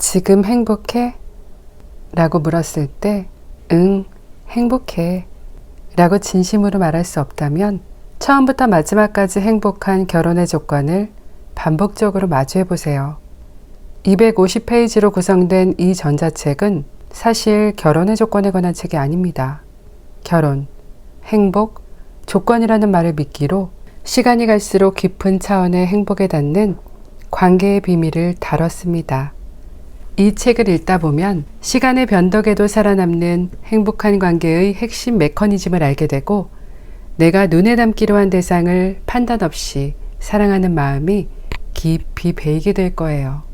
지금 행복해? 라고 물었을 때, 응, 행복해. 라고 진심으로 말할 수 없다면, 처음부터 마지막까지 행복한 결혼의 조건을 반복적으로 마주해 보세요. 250페이지로 구성된 이 전자책은 사실 결혼의 조건에 관한 책이 아닙니다. 결혼, 행복, 조건이라는 말을 믿기로 시간이 갈수록 깊은 차원의 행복에 닿는 관계의 비밀을 다뤘습니다. 이 책을 읽다 보면 시간의 변덕에도 살아남는 행복한 관계의 핵심 메커니즘을 알게 되고 내가 눈에 담기로 한 대상을 판단 없이 사랑하는 마음이 깊이 배이게 될 거예요.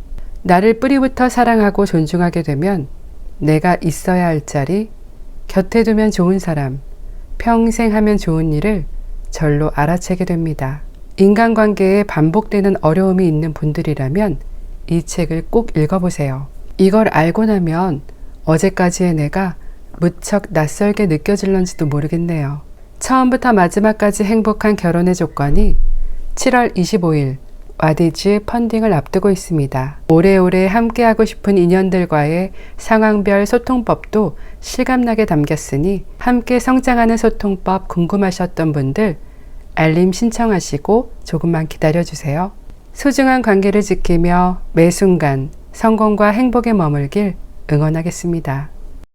나를 뿌리부터 사랑하고 존중하게 되면 내가 있어야 할 자리, 곁에 두면 좋은 사람, 평생 하면 좋은 일을 절로 알아채게 됩니다. 인간관계에 반복되는 어려움이 있는 분들이라면 이 책을 꼭 읽어보세요. 이걸 알고 나면 어제까지의 내가 무척 낯설게 느껴질런지도 모르겠네요. 처음부터 마지막까지 행복한 결혼의 조건이 7월 25일 와디즈 펀딩을 앞두고 있습니다. 오래오래 함께하고 싶은 인연들과의 상황별 소통법도 실감나게 담겼으니 함께 성장하는 소통법 궁금하셨던 분들 알림 신청하시고 조금만 기다려주세요. 소중한 관계를 지키며 매 순간 성공과 행복에 머물길 응원하겠습니다.